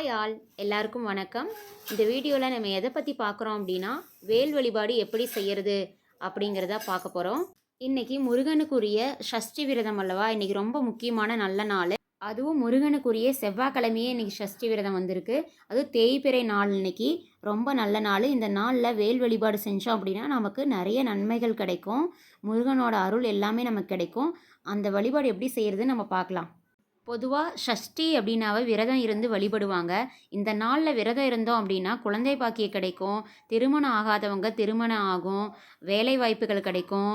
Hi all எல்லாருக்கும் வணக்கம். இந்த வீடியோவில் நம்ம எதை பற்றி பார்க்குறோம் அப்படின்னா வேல் வழிபாடு எப்படி செய்கிறது அப்படிங்கிறத பார்க்க போகிறோம் இன்னைக்கு முருகனுக்குரிய சஷ்டி விரதம் அல்லவா? இன்றைக்கி ரொம்ப முக்கியமான நல்ல நாள். அதுவும் முருகனுக்குரிய செவ்வாய்க்கிழமையே இன்றைக்கி சஷ்டி விரதம் வந்திருக்கு. அதுவும் தேய்பிறை நாள் இன்றைக்கி ரொம்ப நல்ல நாள். இந்த நாளில் வேல் வழிபாடு செஞ்சோம் அப்படின்னா நமக்கு நிறைய நன்மைகள் கிடைக்கும். முருகனோட அருள் எல்லாமே நமக்கு கிடைக்கும். அந்த வழிபாடு எப்படி செய்கிறதுன்னு நம்ம பார்க்கலாம். பொதுவாக ஷஷ்டி அப்படின்னாவே விரதம் இருந்து வழிபடுவாங்க. இந்த நாளில் விரதம் இருந்தோம் அப்படின்னா குழந்தை பாக்கியம் கிடைக்கும் திருமணம் ஆகாதவங்க திருமணம் ஆகும் வேலை வாய்ப்புகள் கிடைக்கும்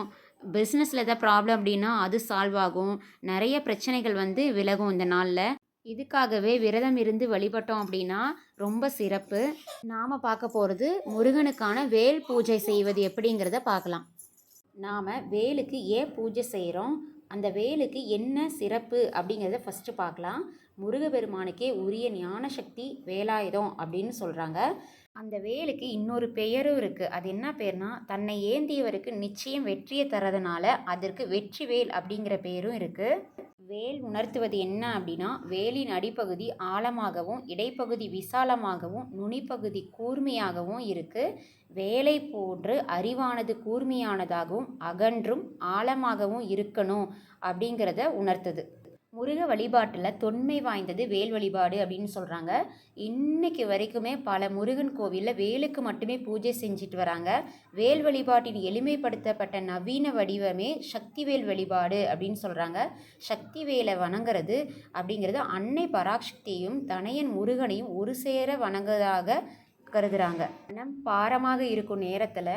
பிஸ்னஸில் எதாவது ப்ராப்ளம் அப்படின்னா அது சால்வ் ஆகும் நிறைய பிரச்சனைகள் வந்து விலகும் இந்த நாளில். இதுக்காகவே விரதம் இருந்து வழிபட்டோம் அப்படின்னா ரொம்ப சிறப்பு. நாம் பார்க்க போகிறது முருகனுக்கான வேல் பூஜை செய்வது எப்படிங்கிறத பார்க்கலாம். நாம் வேலுக்கு ஏன் பூஜை செய்கிறோம் அந்த வேலுக்கு என்ன சிறப்பு அப்படிங்கிறத ஃபஸ்ட்டு பார்க்கலாம். முருகபெருமானுக்கே உரிய ஞான சக்தி வேலாயுதம் அப்படின்னு சொல்கிறாங்க அந்த வேலுக்கு இன்னொரு பெயரும் இருக்குது அது என்ன பேர்னா தன்னை ஏந்தியவருக்கு நிச்சயம் வெற்றியை தரதுனால அதற்கு வெற்றி வேல் அப்படிங்கிற பேரும் இருக்குது வேல் உணர்த்துவது என்ன அப்படின்னா வேலின் அடிப்பகுதி ஆழமாகவும் இடைப்பகுதி விசாலமாகவும் நுனிப்பகுதி கூர்மையாகவும் இருக்குது வேலை போன்று அறிவானது கூர்மையானதாகவும் அகன்றும் ஆழமாகவும் இருக்கணும் அப்படிங்கிறத உணர்த்துது. முருக வழிபாட்டில் தொன்மை வாய்ந்தது வேல் வழிபாடு அப்படின்னு சொல்கிறாங்க இன்னைக்கு வரைக்குமே பல முருகன் கோவிலில் வேலுக்கு மட்டுமே பூஜை செஞ்சுட்டு வராங்க. வேல் வழிபாட்டின் எளிமைப்படுத்தப்பட்ட நவீன வடிவமே சக்திவேல் வழிபாடு அப்படின்னு சொல்கிறாங்க சக்தி வேலை வணங்குறது அப்படிங்கிறது அன்னை பராசக்தியும் தனையன் முருகனையும் ஒரு சேர வணங்குவதாக கருதுகிறாங்க மனம் பாரமாக இருக்கும் நேரத்தில்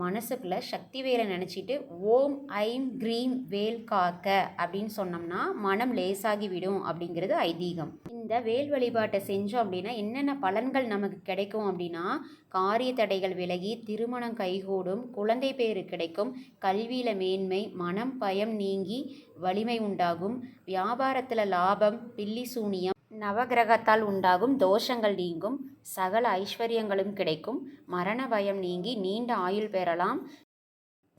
மனசுக்குள்ள சக்தி வேலை நினச்சிட்டு ஓம் ஐம் க்ரீம் வேல் காக்க அப்படின்னு சொன்னோம்னா மனம் லேசாகி விடும் அப்படிங்கிறது ஐதீகம். இந்த வேல் வழிபாட்டை செஞ்சோம் அப்படின்னா என்னென்ன பலன்கள் நமக்கு கிடைக்கும் அப்படின்னா காரிய தடைகள் விலகி திருமணம் கைகூடும் குழந்தை பேரு கிடைக்கும் கல்வியில் மேன்மை மனம் பயம் நீங்கி வலிமை உண்டாகும் வியாபாரத்தில் லாபம் பில்லி சூனியம் நவகிரகத்தால் உண்டாகும் தோஷங்கள் நீங்கும் சகல ஐஸ்வர்யங்களும் கிடைக்கும். மரண பயம் நீங்கி நீண்ட ஆயுள் பெறலாம்.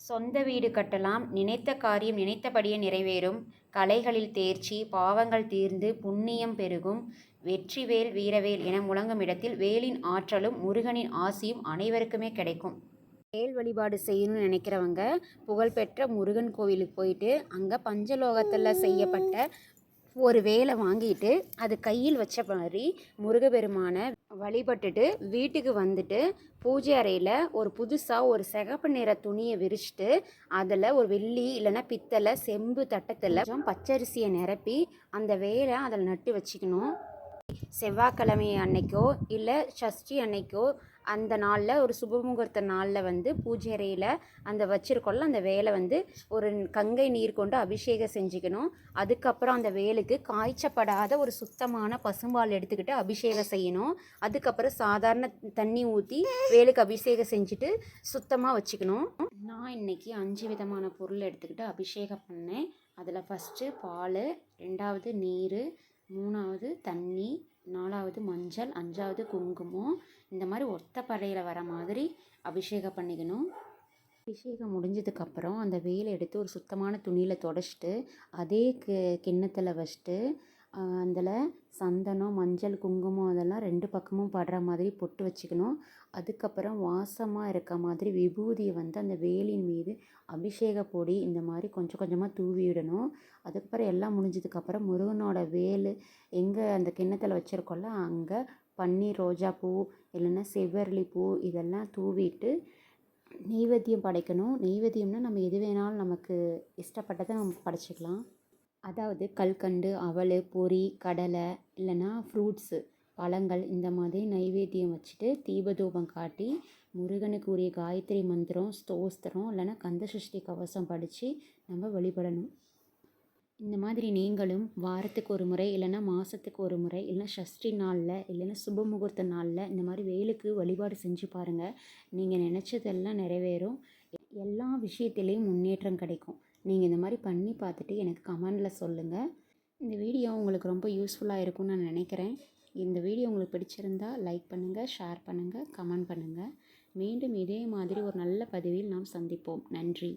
சொந்த வீடு கட்டலாம். நினைத்த காரியம் நினைத்தபடியே நிறைவேறும். கலைகளில் தேர்ச்சி பாவங்கள் தீர்ந்து புண்ணியம் பெருகும். வெற்றிவேல் வீரவேல் என முழங்கும் இடத்தில் வேலின் ஆற்றலும் முருகனின் ஆசியும் அனைவருக்குமே கிடைக்கும். வேல் வழிபாடு செய்யணும்னு நினைக்கிறவங்க புகழ்பெற்ற முருகன் கோவிலுக்கு போயிட்டு அங்கே பஞ்சலோகத்தில் செய்யப்பட்ட ஒரு வேலை வாங்கிட்டு அது கையில் வச்ச மாதிரி முருகப்பெருமானை வழிபட்டுட்டு வீட்டுக்கு வந்துட்டு பூஜை அறையில் ஒரு புதுசாக ஒரு சிகப்பு நிற துணியை விரிச்சிட்டு அதில் ஒரு வெள்ளி இல்லைன்னா பித்தளை செம்பு தட்டத்தில் கொஞ்சம் பச்சரிசியை நிரப்பி அந்த வேலை அதில் நட்டு வச்சுக்கணும். செவ்வாய்க்கிழமை அன்னைக்கோ இல்லை சஷ்டி அன்னைக்கோ அந்த நாளில் ஒரு சுபமுகூர்த்த நாளில் வந்து பூஜை அறையில் அந்த வச்சுருக்கோம்ல அந்த வேலை வந்து ஒரு கங்கை நீர் கொண்டு அபிஷேகம் செஞ்சுக்கணும். அதுக்கப்புறம் அந்த வேலுக்கு காய்ச்சப்படாத ஒரு சுத்தமான பசும்பால் எடுத்துக்கிட்டு அபிஷேகம் செய்யணும். அதுக்கப்புறம் சாதாரண தண்ணி ஊற்றி வேலுக்கு அபிஷேகம் செஞ்சுட்டு சுத்தமாக வச்சுக்கணும். நான் இன்னைக்கு அஞ்சு விதமான பொருள் எடுத்துக்கிட்டு அபிஷேகம் பண்ணேன். அதில் ஃபஸ்ட்டு பால் ரெண்டாவது நீர் மூணாவது தண்ணி நாலாவது மஞ்சள் அஞ்சாவது குங்குமம். இந்த மாதிரி ஒத்த படையில் வர மாதிரி அபிஷேகம் பண்ணிக்கணும். அபிஷேகம் முடிஞ்சதுக்கப்புறம் அந்த வேலை எடுத்து ஒரு சுத்தமான துணியில் தொடச்சிட்டு அதே கி கிண்ணத்தில் வச்சுட்டு அதில் சந்தனம் மஞ்சள் குங்குமம் அதெல்லாம் ரெண்டு பக்கமும் படுற மாதிரி பொட்டு வச்சுக்கணும். அதுக்கப்புறம் வாசமாக இருக்க மாதிரி விபூதியை வந்து அந்த வேலின் மீது அபிஷேக பொடி இந்த மாதிரி கொஞ்சம் கொஞ்சமாக தூவி விடணும். அதுக்கப்புறம் எல்லாம் முடிஞ்சதுக்கப்புறம் முருகனோட வேல் எங்கே அந்த கிண்ணத்தில் வச்சுருக்கோம்ல அங்கே பன்னீர் ரோஜா பூ இல்லைன்னா செவ்வரளி பூ இதெல்லாம் தூவிட்டு நெய்வேத்தியம் படைக்கணும். நெய்வேத்தியம்னா நம்ம எது வேணாலும் நமக்கு இஷ்டப்பட்டதை நம்ம படைச்சிக்கலாம். அதாவது கல்கண்டு அவல் பொரி கடலை இல்லைன்னா ஃப்ரூட்ஸு பழங்கள் இந்த மாதிரி நைவேத்தியம் வச்சுட்டு தீபதூபம் காட்டி முருகனுக்கு உரிய காயத்ரி மந்திரம் ஸ்தோஸ்திரம் இல்லைன்னா கந்தசஷ்டி கவசம் படித்து நம்ம வழிபடணும். இந்த மாதிரி நீங்களும் வாரத்துக்கு ஒரு முறை இல்லைன்னா மாதத்துக்கு ஒரு முறை இல்லைன்னா சஷ்டி நாளில் இல்லைன்னா சுப முகூர்த்த நாளில் இந்த மாதிரி வேலுக்கு வழிபாடு செஞ்சு பாருங்கள் நீங்கள் நினச்சதெல்லாம் நிறைவேறும். எல்லா விஷயத்துலேயும் முன்னேற்றம் கிடைக்கும். நீங்கள் இந்த மாதிரி பண்ணி பார்த்துட்டு எனக்கு கமெண்டில் சொல்லுங்கள் இந்த வீடியோ உங்களுக்கு ரொம்ப யூஸ்ஃபுல்லாக இருக்கும்னு நான் நினைக்கிறேன். இந்த வீடியோ உங்களுக்கு பிடிச்சிருந்தா லைக் பண்ணுங்கள் ஷேர் பண்ணுங்கள் கமெண்ட் பண்ணுங்கள் மீண்டும் இதே மாதிரி ஒரு நல்ல பதிவில் நாம் சந்திப்போம். நன்றி.